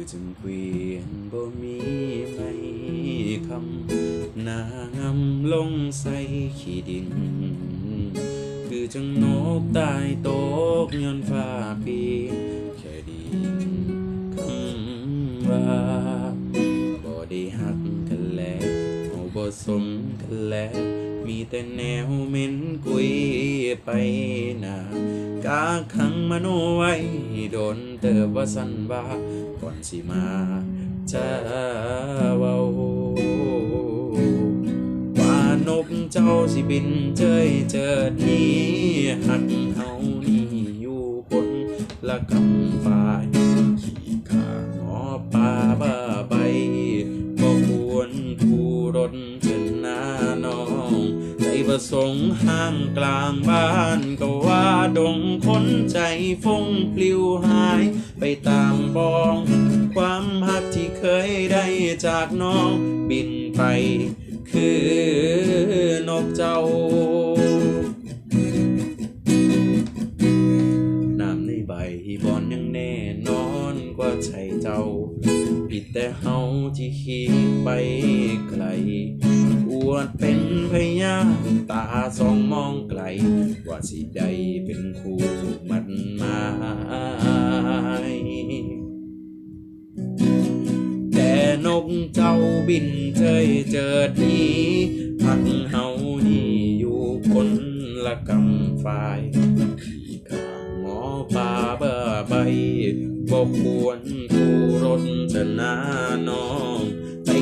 เกวียนบ่มีไม่คำนางำลงใส่ขี้ดิน คือจังนกตายตกย้อนฟ้าปีแค่ไดีคำว่าบ่ได้หักกันแล้วเอาบ่สมกันแล้ว มีแต่แนวเหม็นกุยไปหนากาขังมโนไว้โดนเติบว่าสันว่าก่อนสิมาจะเว้าว่านกเจ้าสิบินเจยเจิดหนี้หักเฮานี่อยู่คนละกำฝ่ายขี่ขาหอป่าบ้าใบบ่ควรผู้รถเชิญหน้าน้องใจ ประสงค์ห้างกลางบ้านก็ว่าดงคนใจฟงปลิวหาย ไปตามบอง ความหักที่เคยได้จากน้องบินไป คือนกเจ้าน้ำในใบบอนยังแน่นอนกว่าใช่เจ้าผิดแต่เฮาที่คิดไปไกล อวดเป็นพยาตาสองมองไกล ว่าสิได้เป็นคู่มันหมายแต่นกเจ้าบินเจยเจิดหนี้พักเฮานี่อยู่คนละกำฝ่ายขี่ข้างหมอป่าเบ่อใบบอกควรผู้รถจะนาน้อง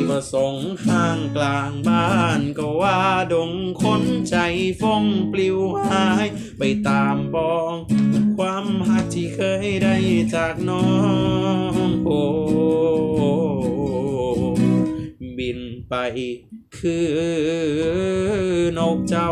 ใจประสงค์ห้างกลางบ้านก็ว่าดงคนใจฟงปลิวหาย ไปตามปอง ความหักที่เคยได้จากน้องโอบินไปคือนกเจ้า